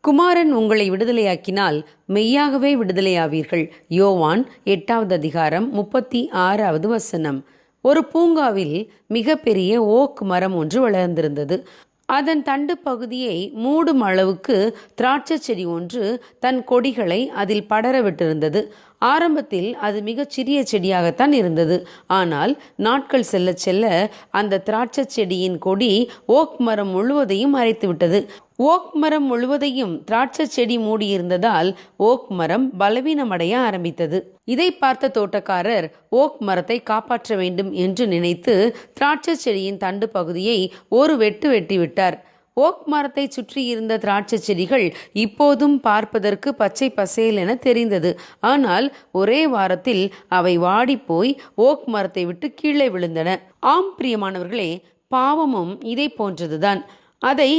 குமாரன் உங்களை விடுதலையாக்கினால் மெய்யாகவே விடுதலையாவீர்கள். யோவான் எட்டாவது அதிகாரம் முப்பத்தி ஆறாவது வசனம். ஒரு பூங்காவில் மிகப்பெரிய ஓக் மரம் ஒன்று வளர்ந்திருந்தது. அதன் தண்டு பகுதியை மூடும் அளவுக்கு திராட்சை செடி ஒன்று தன் கொடிகளை அதில் படர விட்டிருந்தது. ஆரம்பத்தில் அது மிகச் சிறிய செடியாகத்தான் இருந்தது. ஆனால் நாட்கள் செல்ல செல்ல அந்த திராட்சை செடியின் கொடி ஓக் மரம் முழுவதையும் அரைத்து விட்டது ஓக் மரம் முழுவதையும் திராட்சை செடி மூடியிருந்ததால் ஓக் மரம் பலவீனமடைய ஆரம்பித்தது. இதை பார்த்த தோட்டக்காரர் ஓக் மரத்தை காப்பாற்ற வேண்டும் என்று நினைத்து திராட்சை செடியின் தண்டு பகுதியை ஒரு வெட்டு வெட்டிவிட்டார். ஓக் மரத்தை சுற்றியிருந்த திராட்சை செடிகள் இப்போதும் பார்ப்பதற்கு பச்சை பசேல் என தெரிந்தது. ஆனால் ஒரே வாரத்தில் அவை வாடிப்போய் ஓக் மரத்தை விட்டு கீழே விழுந்தன. ஆம் பிரியமானவர்களே பாவமும் இதை போன்றதுதான். அதை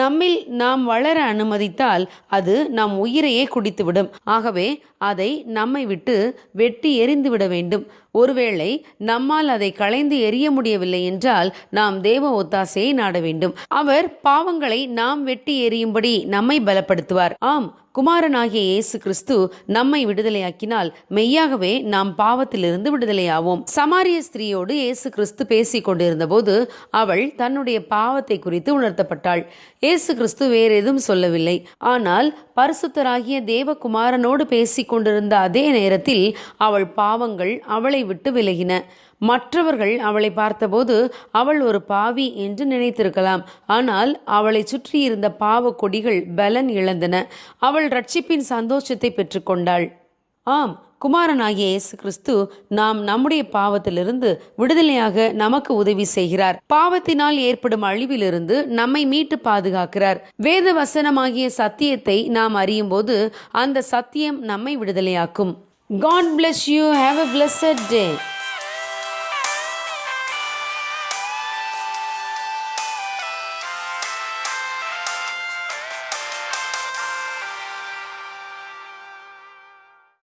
நம்மில் நாம் வளர அனுமதித்தால் அது நம் உயிரையே குடித்துவிடும். ஆகவே அதை நம்மை விட்டு வெட்டி எறிந்து விட வேண்டும். ஒருவேளை நம்மால் அதை களைந்து எறிய முடியவில்லை என்றால் நாம் தேவ ஒத்தாசையை நாட வேண்டும். அவர் பாவங்களை நாம் வெட்டி எறியும்படி நம்மை பலப்படுத்துவார். ஆம் குமாரனாகிய இயேசு கிறிஸ்து நம்மை விடுதலையாக்கினால் மெய்யாகவே நாம் பாவத்திலிருந்து விடுதலையாவோம். சமாரிய ஸ்திரீயோடு இயேசு கிறிஸ்து பேசிக் கொண்டிருந்தபோது அவள் தன்னுடைய பாவத்தை குறித்து உணர்த்தப்பட்டாள். இயேசு கிறிஸ்து வேறு எதுவும் சொல்லவில்லை. ஆனால் பரிசுத்தராகிய தேவகுமாரனோடு பேசிக் கொண்டிருந்த அதே நேரத்தில் அவள் பாவங்கள் அவளை விட்டு விலகின. மற்றவர்கள் அவளை பார்த்தபோது அவள் ஒரு பாவி என்று நினைத்திருக்கலாம். ஆனால் அவளை சுற்றியிருந்த பாவ கொடிகள் பலன் இழந்தன. அவள் ரட்சிப்பின் சந்தோஷத்தை பெற்றுக்கொண்டாள் ஆம் குமாரனாகிய இயேசு கிறிஸ்து நாம் நம்முடைய பாவத்திலிருந்து விடுதலையாக நமக்கு உதவி செய்கிறார். பாவத்தினால் ஏற்படும் அழிவிலிருந்து நம்மை மீட்டு பாதுகாக்கிறார். வேத வசனமாகிய சத்தியத்தை நாம் அறியும் போது அந்த சத்தியம் நம்மை விடுதலையாக்கும். God bless you have a blessed day